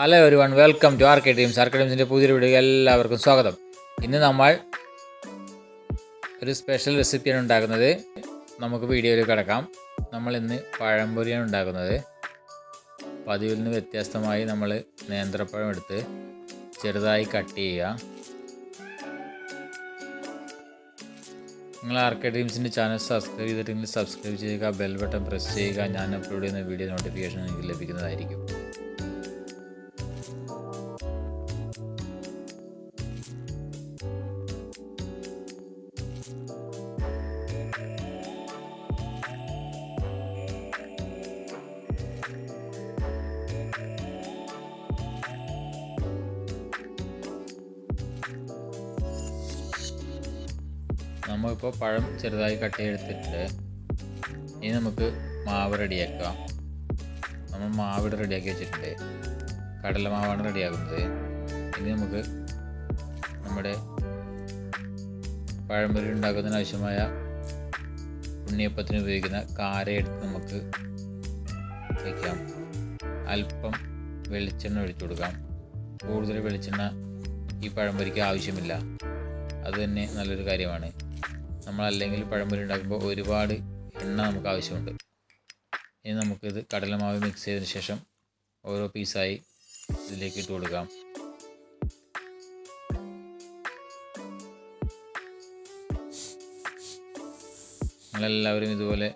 Hello ഒരു one welcome to RK teams RK ടീംസിന്റെ പുതിയൊരു video എല്ലാവർക്കും സ്വാഗതം. ഇന്ന് നമ്മൾ ഒരു സ്പെഷ്യൽ റെസിപ്പിയാണ് ഉണ്ടാക്കുന്നത്. നമുക്ക് വീഡിയോയിൽ കിടക്കാം. നമ്മൾ ഇന്ന് പഴംപൊരിയാണ് ഉണ്ടാക്കുന്നത്. പതിവിൽ നിന്ന് വ്യത്യസ്തമായി നമ്മൾ നേന്ത്രപ്പഴം എടുത്ത് ചെറുതായി കട്ട് ചെയ്യുക. നിങ്ങൾ ആർക്കെ ടീംസിന്റെ ചാനൽ സബ്സ്ക്രൈബ് ചെയ്തിട്ടുണ്ടെങ്കിൽ സബ്സ്ക്രൈബ് ചെയ്യുക ബെൽ ബട്ടൺ പ്രസ് ചെയ്യുക. ഞാൻ അപ്ലോഡ് ചെയ്യുന്ന വീഡിയോ നോട്ടിഫിക്കേഷൻ നിങ്ങൾക്ക് ലഭിക്കുന്നതായിരിക്കും. നമ്മളിപ്പോൾ പഴം ചെറുതായി കട്ട് ചെയ്തെടുത്തിട്ട് ഇനി നമുക്ക് മാവ് റെഡിയാക്കാം. നമ്മൾ മാവ് ഇവിടെ റെഡിയാക്കി വെച്ചിട്ടുണ്ട്. കടലമാവാണ് റെഡിയാക്കുന്നത് ഇനി നമുക്ക് നമ്മുടെ പഴംപൊരി ഉണ്ടാക്കുന്നതിന് ആവശ്യമായ ഉണ്ണിയപ്പത്തിന് ഉപയോഗിക്കുന്ന കാര എടുത്ത് നമുക്ക് വയ്ക്കാം അല്പം വെളിച്ചെണ്ണ ഒഴിച്ചു കൊടുക്കാം. കൂടുതൽ വെളിച്ചെണ്ണ ഈ പഴംപൊരിക്ക് ആവശ്യമില്ല. അത് തന്നെ നല്ലൊരു കാര്യമാണ്. നമ്മൾ അല്ലെങ്കിൽ പഴംപൊരി ഉണ്ടാക്കുമ്പോൾ ഒരുപാട് എണ്ണ നമുക്ക് ആവശ്യമുണ്ട്. ഇനി നമുക്കിത് കടലമാവ് മിക്സ് ചെയ്തതിന് ശേഷം ഓരോ പീസായി ഇതിലേക്ക് ഇട്ട് കൊടുക്കാം. നിങ്ങളെല്ലാവരും ഇതുപോലെ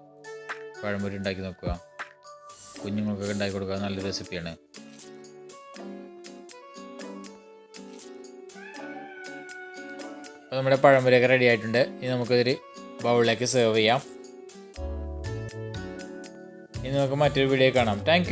പഴംപൊരി ഉണ്ടാക്കി നോക്കുക. കുഞ്ഞുങ്ങൾക്കൊക്കെ ഉണ്ടാക്കി കൊടുക്കുക നല്ല റെസിപ്പിയാണ് അപ്പോൾ നമ്മുടെ പഴംപൊരിയൊക്കെ റെഡി ആയിട്ടുണ്ട്. ഇനി നമുക്കിതൊരു ബൗളിലേക്ക് സെർവ് ചെയ്യാം. ഇനി നമുക്ക് മറ്റൊരു വീഡിയോ കാണാം. താങ്ക്